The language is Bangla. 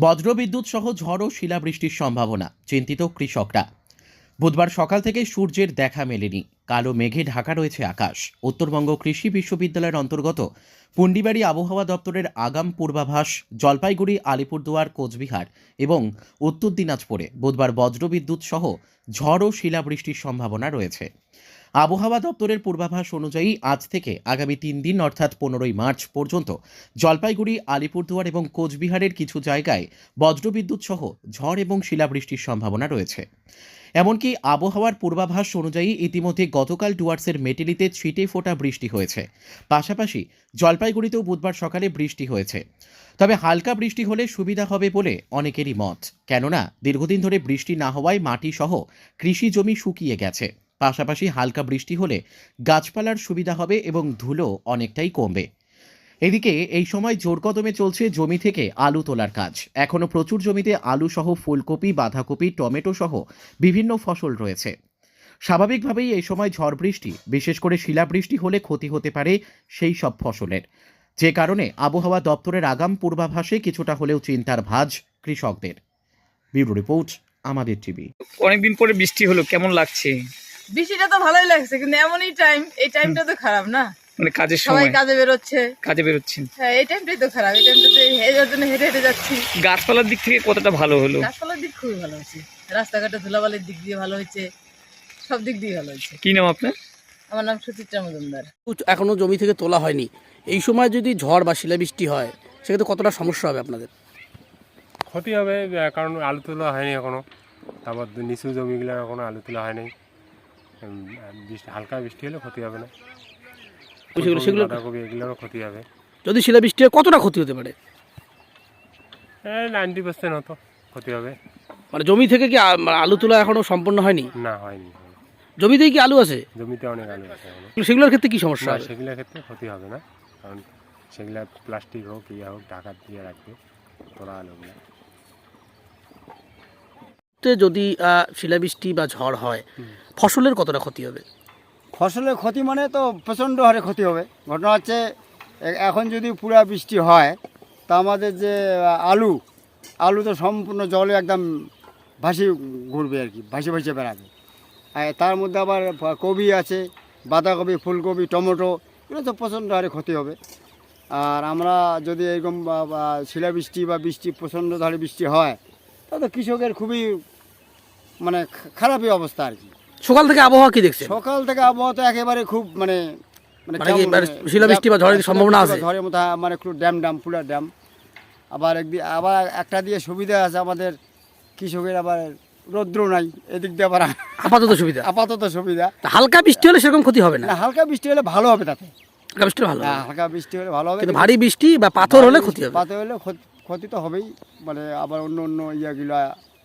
বজ্রবিদ্যুৎ সহ ঝড় ও শিলাবৃষ্টির সম্ভাবনা, চিন্তিত কৃষকরা। বুধবার সকাল থেকে সূর্যের দেখা মেলেনি। কালো মেঘে ঢাকা রয়েছে আকাশ। উত্তরবঙ্গ কৃষি বিশ্ববিদ্যালয়ের অন্তর্গত পুন্ডিবাড়ি আবহাওয়া দপ্তরের আগাম পূর্বাভাস জলপাইগুড়ি, আলিপুরদুয়ার, কোচবিহার এবং উত্তর দিনাজপুরে বুধবার বজ্রবিদ্যুৎ সহ ঝড় ও শিলাবৃষ্টির সম্ভাবনা রয়েছে। আবহাওয়া দপ্তরের পূর্বাভাস অনুযায়ী আজ থেকে আগামী তিন দিন, অর্থাৎ পনেরোই মার্চ পর্যন্ত, জলপাইগুড়ি, আলিপুরদুয়ার এবং কোচবিহারের কিছু জায়গায় বজ্রবিদ্যুৎ সহ ঝড় এবং শিলাবৃষ্টির সম্ভাবনা রয়েছে। এমনকি আবহাওয়ার পূর্বাভাস অনুযায়ী ইতিমধ্যে গতকাল ডুয়ার্সের মেটেলিতে ছিটে ফোটা বৃষ্টি হয়েছে। পাশাপাশি জলপাইগুড়িতেও বুধবার সকালে বৃষ্টি হয়েছে। তবে হালকা বৃষ্টি হলে সুবিধা হবে বলে অনেকেরই মত। কেননা, দীর্ঘদিন ধরে বৃষ্টি না হওয়ায় মাটি সহ কৃষি জমি শুকিয়ে গেছে। পাশাপাশি হালকা বৃষ্টি হলে গাছপালার সুবিধা হবে এবং ধুলো অনেকটাই কমবে। এদিকে এই সময় জোর কদমে চলছে জমি থেকে আলু তোলার কাজ। এখনও প্রচুর জমিতে আলু সহ ফুলকপি, বাঁধাকপি টমেটো সহ বিভিন্ন ফসল রয়েছে। স্বাভাবিকভাবেই এই সময় ঝড় বৃষ্টি, বিশেষ করে শিলাবৃষ্টি হলে ক্ষতি হতে পারে সেই সব ফসলের। যে কারণে আবহাওয়া দপ্তরের আগাম পূর্বাভাসে কিছুটা হলেও চিন্তার ভাঁজ কৃষকদের। ব্যুরো রিপোর্ট, আমাদের টিভি। অনেকদিন পরে বৃষ্টি হলো, কেমন লাগছে? বৃষ্টিটা তো ভালোই লাগছে কিন্তু এমনই টাইম এই টাইমটা তো খারাপ না। মানে কাজের সবাই সময়। কাজে বেরোচ্ছে। কাজে বেরোচ্ছেন হ্যাঁ এই টাইমটাই তো খারাপ এই হেঁটার জন্য হেঁটে হেঁটে যাচ্ছি। গাছপালার দিক থেকে কতটা ভালো হলো? গাছপালার দিক খুবই ভালো হয়েছে। রাস্তাঘাটে ধুলাবালির দিক দিয়ে ভালো হয়েছে। সব দিক দিয়ে ভালো হয়েছে। কি নাম আপনার? আমার নাম সুচিত্রা মজুমদার। এখনও জমি থেকে তোলা হয়নি। এই সময় যদি ঝড় বা শিলাবৃষ্টি হয় সেক্ষেত্রে কতটা সমস্যা হবে আপনাদের? ক্ষতি হবে কারণ আলু তোলা হয়নি এখনও। তারপর নিচু জমিগুলো এখনও আলু তোলা হয়নি। বৃষ্টি হালকা বৃষ্টি হলে ক্ষতি হবে না। সেগুলো- সেগুলো- বাঁধাকপি এগুলোরও ক্ষতি হবে। যদি শিলাবৃষ্টি হয় কতটা ক্ষতি হতে পারে? নাইনটি পার্সেন্ট হতো ক্ষতি হবে। মানে জমি থেকে কি আ- মানে আলু তোলা এখনও সম্পূর্ণ হয়নি? না হয়নি। জমিতেই কি আলু আছে? জমিতে অনেক আলু আছে এখনও। সেগুলোর ক্ষেত্রে কি সমস্যা না হবে? সেগুলোর ক্ষেত্রে ক্ষতি হবে না। কারণ সেগুলা প্লাস্টিক হোক ইয়া হোক ঢাকা দিয়ে রাখবে তোলা আলুগুলো। তে যদি শিলাবৃষ্টি বা ঝড় হয়, ফসলের কতটা ক্ষতি হবে? ফসলের ক্ষতি মানে তো প্রচণ্ড হারে ক্ষতি হবে। ঘটনা হচ্ছে এখন যদি পুরা বৃষ্টি হয়, তা আমাদের যে আলু আলু তো সম্পূর্ণ জলে একদম ভাসি ঘুরবে আর কি, ভাসি ভাসি বেড়াবে। তার মধ্যে আবার কবি আছে, বাঁধাকপি, ফুলকপি, টমেটো, এগুলো তো প্রচণ্ড হারে ক্ষতি হবে। আর আমরা যদি এরকম শিলাবৃষ্টি বা বৃষ্টি, প্রচণ্ড ধারে বৃষ্টি হয়, তাহলে কৃষকের খুবই মানে খারাপই অবস্থা আর কি। সকাল থেকে আবহাওয়া কি দেখছেন? সকাল থেকে আবহাওয়া তো একেবারে খুব মানে মানে কি কেমন মানে শিলাবৃষ্টি বা ঝড়ের সম্ভাবনা আছে? ঝড়ের মতো মানে একটু ড্যাম ড্যাম পুরা ড্যাম। আবার একদিন আবার একটা দিয়ে সুবিধা আছে আমাদের কৃষকের আবার রৌদ্র নাই এদিক দিয়ে আবার আপাতত সুবিধা? আপাতত সুবিধা। হালকা বৃষ্টি হলে সেরকম ক্ষতি হবে না? হালকা বৃষ্টি হলে ভালো হবে তাতে। হালকা বৃষ্টি ভালো হালকা বৃষ্টি হলে ভালো হবে। কিন্তু ভারী বৃষ্টি বা পাথর হলে ক্ষতি হবে। পাতে হলে ক্ষতি তো হবেই। মানে আবার অন্য অন্য ইয়াগুলো